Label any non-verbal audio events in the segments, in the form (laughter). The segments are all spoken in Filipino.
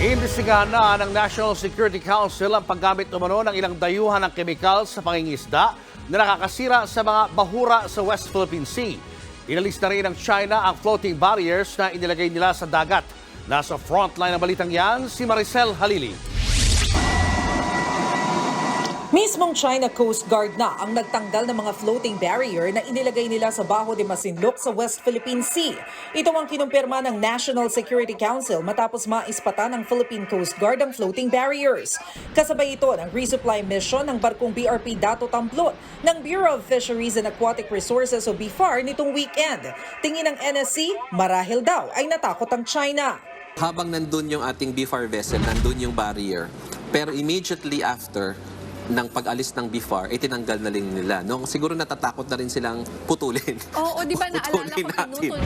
Iimbestigahan na ng National Security Council ang paggamit umano ng ilang dayuhan ng kemikal sa pangingisda na nakakasira sa mga bahura sa West Philippine Sea. Inalis na rin ng China ang floating barriers na inilagay nila sa dagat. Nasa frontline ng balitang yan, si Maricel Halili. Mismong China Coast Guard na ang nagtanggal ng mga floating barrier na inilagay nila sa Baho de Masinloc sa West Philippine Sea. Ito ang kinumpirma ng National Security Council matapos maispatan ng Philippine Coast Guard ang floating barriers. Kasabay ito ng resupply mission ng barkong BRP Dato Tamplot ng Bureau of Fisheries and Aquatic Resources o BFAR nitong weekend. Tingin ng NSC, marahil daw ay natakot ang China. habang nandun yung ating BFAR vessel, nandun yung barrier. Pero immediately after ng pag-alis ng BFAR, itinanggal na rin nila. No? Siguro natatakot na rin silang putulin. Oo, di ba (laughs) naalala ko natin. pinutol.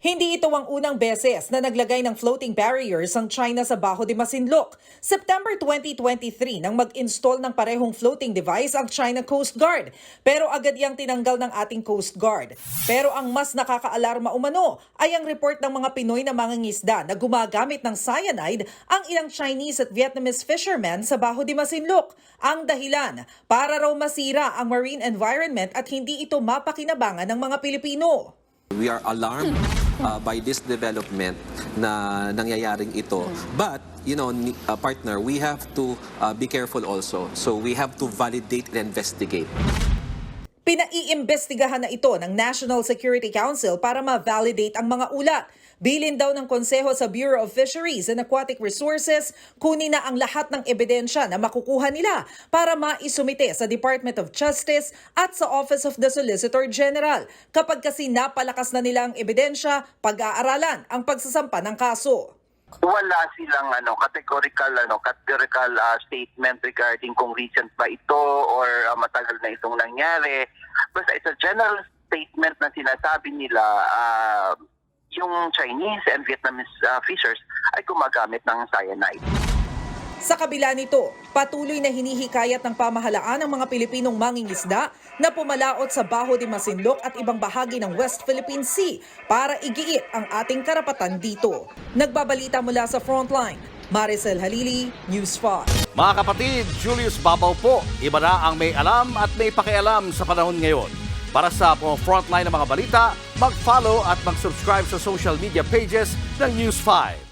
Hindi ito ang unang beses na naglagay ng floating barriers ang China sa Baho de Masinloc. September 2023 nang mag-install ng parehong floating device ang China Coast Guard. Pero agad yang tinanggal ng ating Coast Guard. Pero ang mas nakakaalarma umano ay ang report ng mga Pinoy na mangingisda na gumagamit ng cyanide ang ilang Chinese at Vietnamese fishermen sa Baho de Masinloc. Ang dahilan, para raw masira ang marine environment at hindi ito mapakinabangan ng mga Pilipino. We are alarmed uh, by this development na nangyayaring ito. But, you know, ni- uh, partner, we have to uh, be careful also. So we have to validate and investigate. Pinaiimbestigahan na ito ng National Security Council para ma-validate ang mga ulat. Bilin daw ng konseho sa Bureau of Fisheries and Aquatic Resources, kunin na ang lahat ng ebidensya na makukuha nila para maisumite sa Department of Justice at sa Office of the Solicitor General. Kapag kasi napalakas na nila ang ebidensya, pag-aaralan ang pagsasampa ng kaso. wala silang ano categorical ano categorical uh, statement regarding kung recent ba ito or uh, matagal na itong nangyari basta it's a general statement na sinasabi nila uh, yung Chinese and Vietnamese uh, fishers ay gumagamit ng cyanide. Sa kabila nito, patuloy na hinihikayat ng pamahalaan ang mga Pilipinong mangingisda na pumalaot sa Baho de Masinloc at ibang bahagi ng West Philippine Sea para igiit ang ating karapatan dito. Nagbabalita mula sa Frontline, Maricel Halili, News 5. Mga kapatid, Julius Babaw po. Iba na ang may alam at may pakialam sa panahon ngayon. Para sa mga frontline ng mga balita, mag-follow at mag-subscribe sa social media pages ng News 5.